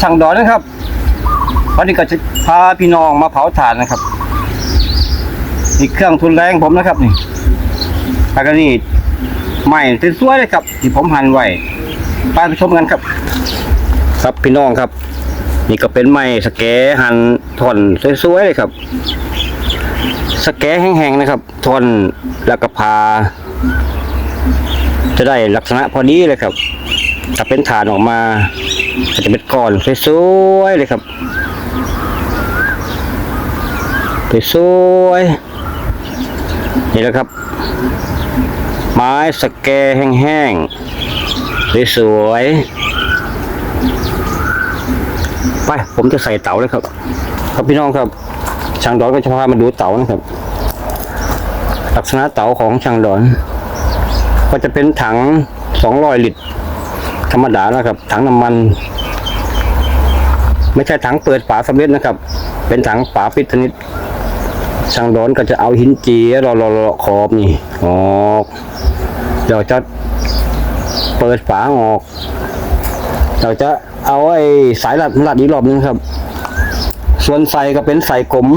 ช่างดอนนะครับวันนี้ก็จะพาพี่น้องมาเผาถ่านนะครับนี่เครื่องทุนแรงผมนะครับนี่แล้วก็นี่ใหม่สวยเลยครับ ที่ผมหั่นไว้ไปชมกันครับ ครับพี่น้องครับ นี่ก็เป็นไม้สแกหั่นทอนสวยๆเลยครับ สแกแห้งๆนะครับทอนแล้วก็พา จะได้ลักษณะพอดีเลยครับถ้าเป็นฐานออกมา ก็จะเป็นก้อนสวยๆเลยครับสวยๆนี่แหละครับ ไม้สแกแห้งๆสวยๆไปผมจะใส่เต๋าเลยครับ ครับพี่น้องครับ ช่างดอนก็จะพามาดูเต๋านะครับ ลักษณะเต๋าของช่างดอน ก็จะเป็นถัง 200 ลิตร ธรรมดานะครับ ถังน้ำมัน ไม่ใช่ถังเปิดฝาสำเร็จนะครับ เป็นถังฝาปิดสนิทช่างร้อนก็จะเอาหินเจีรอรอรอขอบนี่ออกเดี๋ยวจะเปิดฝาออกเดี๋ยวจะเอาไอ้สายรัดรัดอีกรอบนึงครับ ส่วนใส่ก็เป็นใส่กลม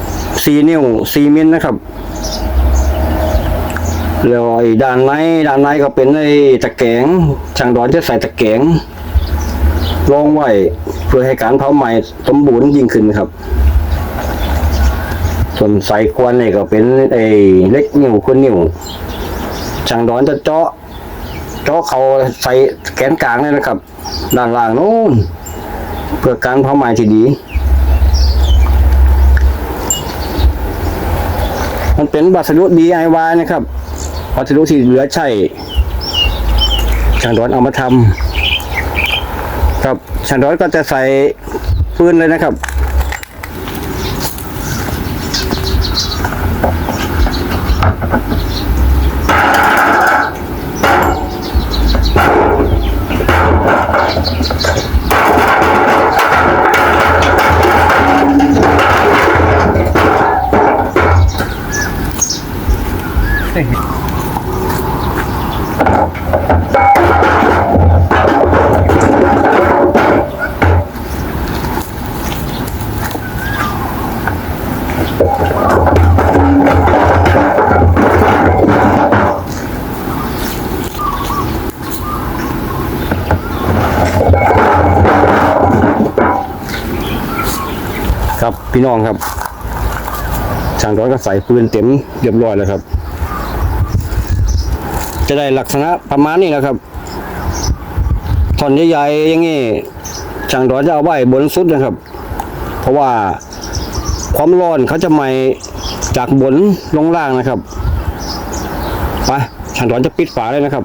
4นิ้ว4มิลนะครับ แล้วไอ้ด้านในด้านในก็เป็นไอ้ตะแกรงช่างดอนจะใส่ตะแกรงรองไว้เพื่อให้การเผาไหม้สมบูรณ์ยิ่งขึ้นครับ ส่วนใส่ควันนี่ก็เป็นไอ้เล็กนิ้วคุณนิ้วช่างดอนจะเจาะเจาะเขาใส่แกนกลางเลยนะครับ ด้านล่างนู้นเพื่อการเผาไหม้ที่ดีมันเป็นวัสดุ DIY นะครับ วัสดุที่เหลือใช้ช่างร้อนเอามาทำครับช่างร้อนก็จะใส่ฟืนเลยนะครับ พี่น้องครับช่างร้อนก็ใส่ปืนเต็มเรียบร้อยแล้วครับ จะได้ลักษณะประมาณนี้นะครับท่อนใหญ่ๆอย่างนี้ช่างร้อนจะเอาไว้บนสุดนะครับ เพราะว่าความร้อนเขาจะไหมจากบนลงล่างนะครับไปช่างร้อนจะปิดฝาเลยนะครับ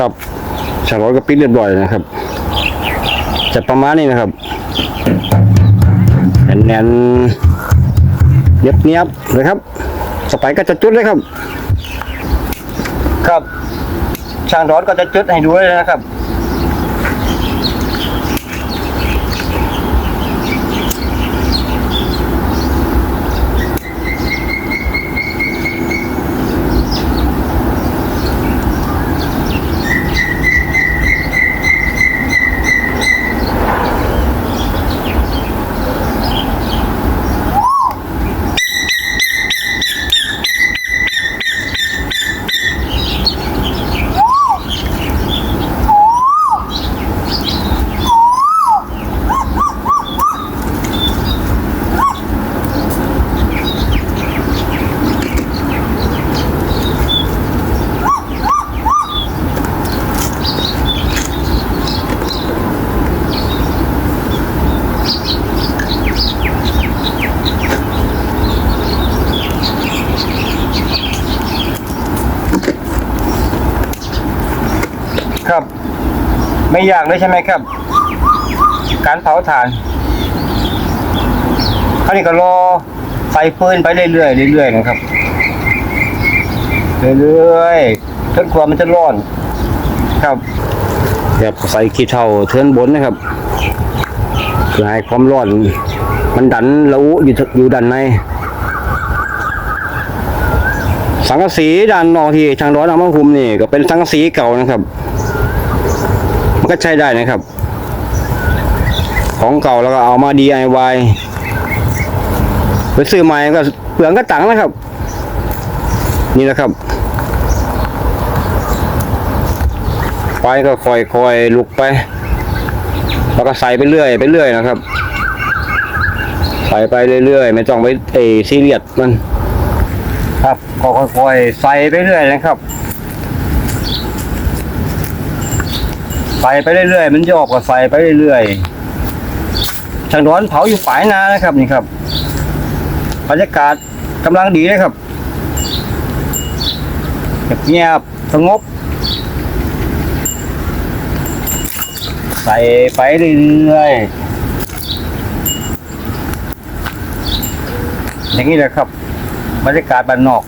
ครับ ช่างร้อยก็ปิดเรียบร้อยนะครับจะประมาณนี้นะครับแน่นเนียบเนียบๆเลยครับ สไปก็จะจุดเลยครับ ครับ ช่างร้อนก็จะจุดให้ดูเลยนะครับ ไม่ยากเลยใช่ไหมครับ การเผาถ่านคราวนี้ก็รอใส่ฟืนไปเรื่อยๆเรื่อยๆนะครับเรื่อยๆจนกว่ามันจะร้อน ครับแบบใส่ขี้เถ้าเทินบนนะครับเพื่อให้ความร้อน มันดันระอุอยู่อยู่ด้านใน สังกะสีด้านนอกที่ทางร้อนเอามาคุมนี่ ก็เป็นสังกะสีเก่านะครับ ก็ใช้ได้นะครับ ของเก่าแล้วก็เอามา DIY ไปซื้อใหม่ก็เปลืองก็ตังนะครับ นี่แหละครับไฟก็ค่อยๆลุกไป แล้วก็ใส่ไปเรื่อยไปเรื่อยนะครับ ใส่ไปเรื่อยๆ ไม่ต้องไปเอซีเรียสมัน ครับก็ค่อยๆใส่ไปเรื่อยนะครับ ใส่ไปเรื่อยๆ มันโยกก็ใส่ไปเรื่อยๆช่างร้อนเผาอยู่ปลายนานะครับนี่ครับบรรยากาศกำลังดีเลยครับเงียบสงบ ใส่ไปเรื่อยๆอย่างนี้แหละครับบรรยากาศบ้านนอก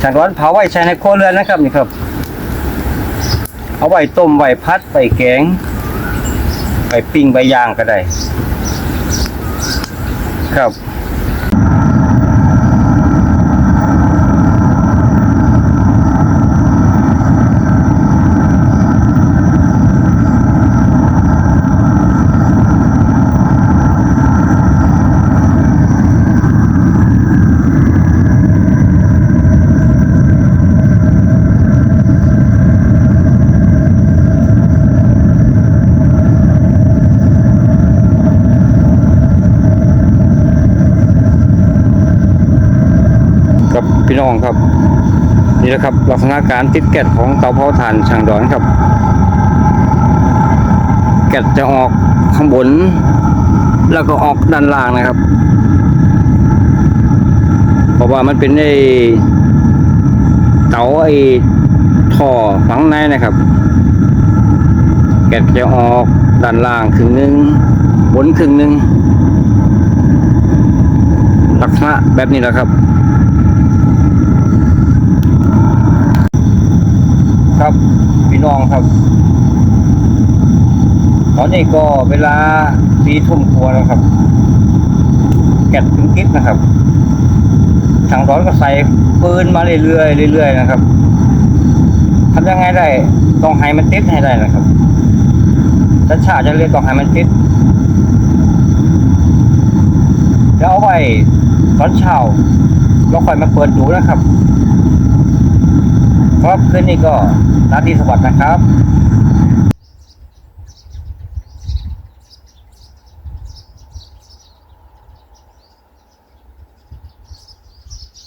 ช่างร้อนเผาไว้ใช้ในครัวเรือนนะครับนี่ครับ เอาไว้ต้มไว้พัดไปแกงไปปิ้งไปย่างก็ได้ ครับ น้องครับ นี่แหละครับลักษณะการติดแก๊สของเตาเผาถ่านช่างดอนครับ แก๊สจะออกข้างบน แล้วก็ออกด้านล่างนะครับเพราะว่ามันเป็นไอ้เตาไอ้ท่อฝังในนะครับ แก๊สจะออกด้านล่างครึ่งหนึงบนครึ่งหนึงลักษณะแบบนี้แหละครับ ครับพี่น้องครับ ตอนนี้ก็เวลาสีทุ่มกว่าแล้วครับแกะถึงทิศนะครับทางร้อนก็ใส่ปืนมาเรื่อยๆเรื่อยๆนะครับทำยังไงได้ต้องให้มันติดให้ได้นะครับชัชาจะเรียกต้องให้มันติดแล้วเอาไว้ตอนเช้าเราค่อยมาเปิดดูนะครับ ครับคืนนี้ก็ราตรีสวัสดิ์นะครับ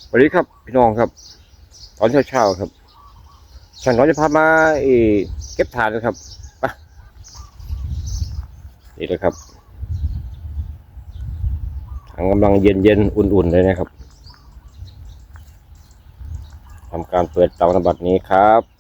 สวัสดีครับพี่น้องครับ ตอนเช้าๆครับฉันน้อยจะพามาเอ่อเก็บถ่านนะครับไปนี่เลยครับทางกำลังเย็นๆ อุ่นๆ เลยนะครับ ทำการเปิดเตาในบัดนี้ครับนี่ครับ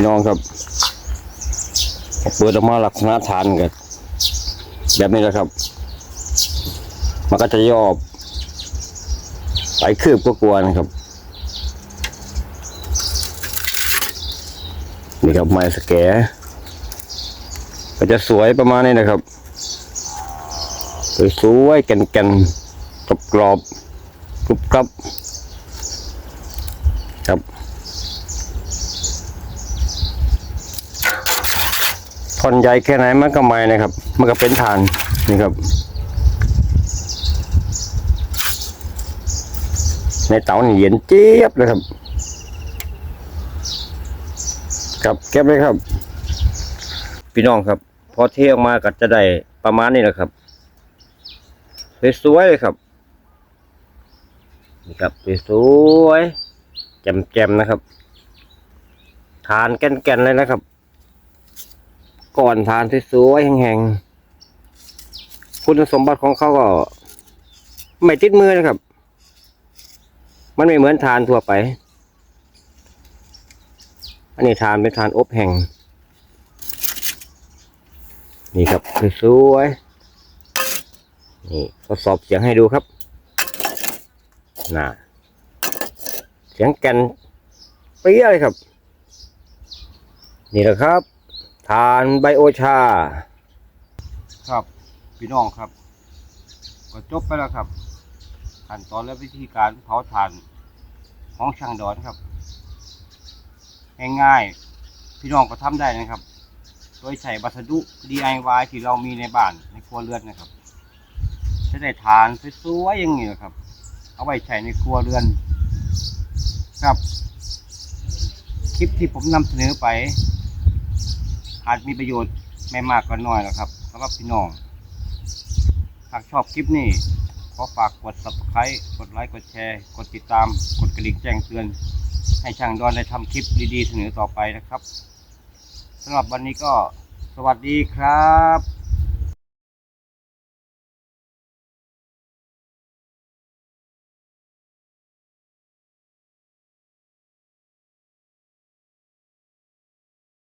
พี่น้องครับเปิดออกมาลักษณะฐานกันแบบนี้แหละครับ มันก็จะย่อไปคืบก็กลัวนะครับ นี่ครับไม้สแกร์ก็จะสวยประมาณนี้นะครับสวยๆแก่นๆกรอบๆกรุบกรับครับ ท่อนใหญ่แค่ไหนมันก็ไม่นะครับ มันก็เป็นฐานนี่ครับ ในเตานี่เย็นเจี๊ยบเลยครับครับเก็บเลยครับ พี่น้องครับ พอเที่ยงมาก็จะได้ประมาณนี้แหละครับสวยๆเลยครับนี่ครับสวยๆแจ่มๆนะครับ ทานแก่นๆเลยนะครับ ก่อนทานสวยๆแห้งๆคุณสมบัติของเขาก็ ไม่ติดมือนะครับ มันไม่เหมือนทานทั่วไป อันนี้ทานเป็นทานอบแห้งนี่ครับสวยๆนี่ทดสอบเสียงให้ดูครับน่ะเสียงแกนเปรี้ยเลยครับ นี่แหละครับ ทานไบโอชา ครับ พี่น้องครับ ก็จบไปแล้วครับขั้นตอนและวิธีการเผาถ่านของช่างดอนครับ ง่ายๆพี่น้องก็ทำได้นะครับ โดยใช้วัสดุ DIY ที่เรามีในบ้านในครัวเรือนนะครับจะได้ทานสวยๆอย่างนี้นะครับ เอาไว้ใช้ในครัวเรือน ครับ คลิปที่ผมนำเสนอไป อาจมีประโยชน์ไม่มากก็น้อยนะครับสำหรับพี่น้อง หากชอบคลิปนี้ ขอฝากกด subscribe กดไลค์กดแชร์ กดติดตาม กดกระดิ่งแจ้งเตือน ให้ช่างดอนได้ทำคลิปดีๆเสนอต่อไปนะครับสำหรับวันนี้ก็สวัสดีครับ